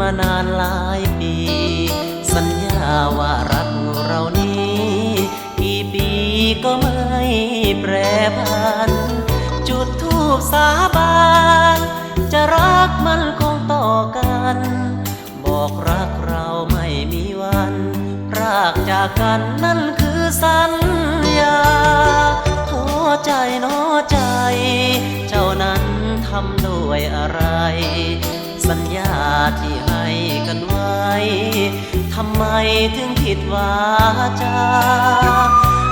มานานหลายปี สัญญาว่ารักเรานี้กี่ปีก็ไม่แปรผัน จุดทูบสาบานจะรักมันคงต่อกัน บอกรักเราไม่มีวัน รากจากกันนั่นคือสัญ สัญญาที่ให้กันไว้ ทำไมถึงผิดวาจา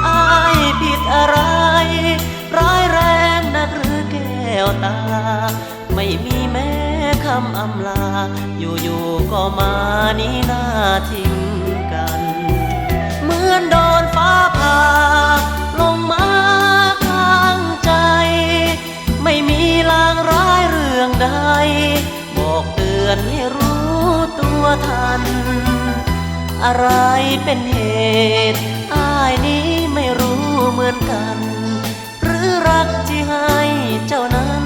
อายผิดอะไร ร้ายแรงนักหรือแก้วตา ไม่มีแม้คำอำลา อยู่ๆก็มานี้หน้าทิ้งกัน เหมือนโดนฟ้าผ่า ให้รู้ตัวทัน อะไรเป็นเหตุอายนี้ไม่รู้เหมือนกัน หรือรักที่ให้เจ้านั้น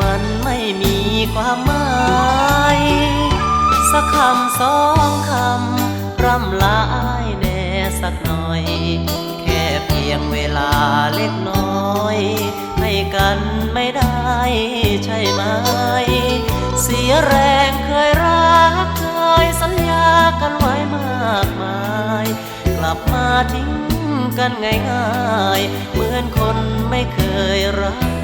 มันไม่มีความหมายสักคำสองคำร่ำลาอายแน่สักหน่อย แค่เพียงเวลาเล็กน้อย ให้กันไม่ได้ใช่ไหม สียแรงเคยรักเคยสัญญากันไว้มากมาย กลับมาทิ้งกันง่ายๆ เหมือนคนไม่เคยรัก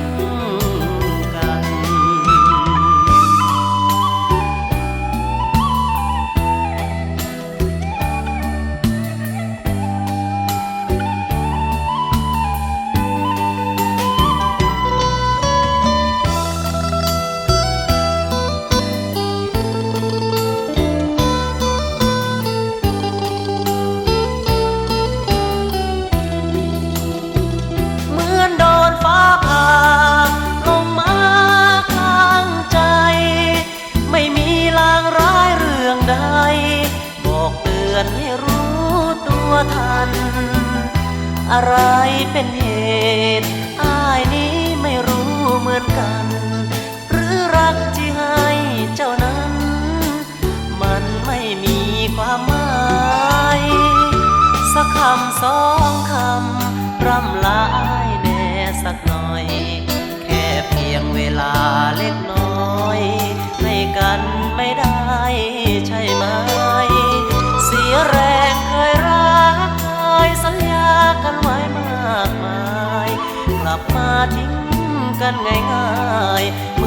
ทัน อะไรเป็นเหตุอ้ายนี้ไม่รู้เหมือนกัน หรือรักที่ให้เจ้านั้น มันไม่มีความหมายสักคำสองคำร่ำลาอ้ายแน่สักหน่อย แค่เพียงเวลาเล็ก ทิ้งกันง่ายๆ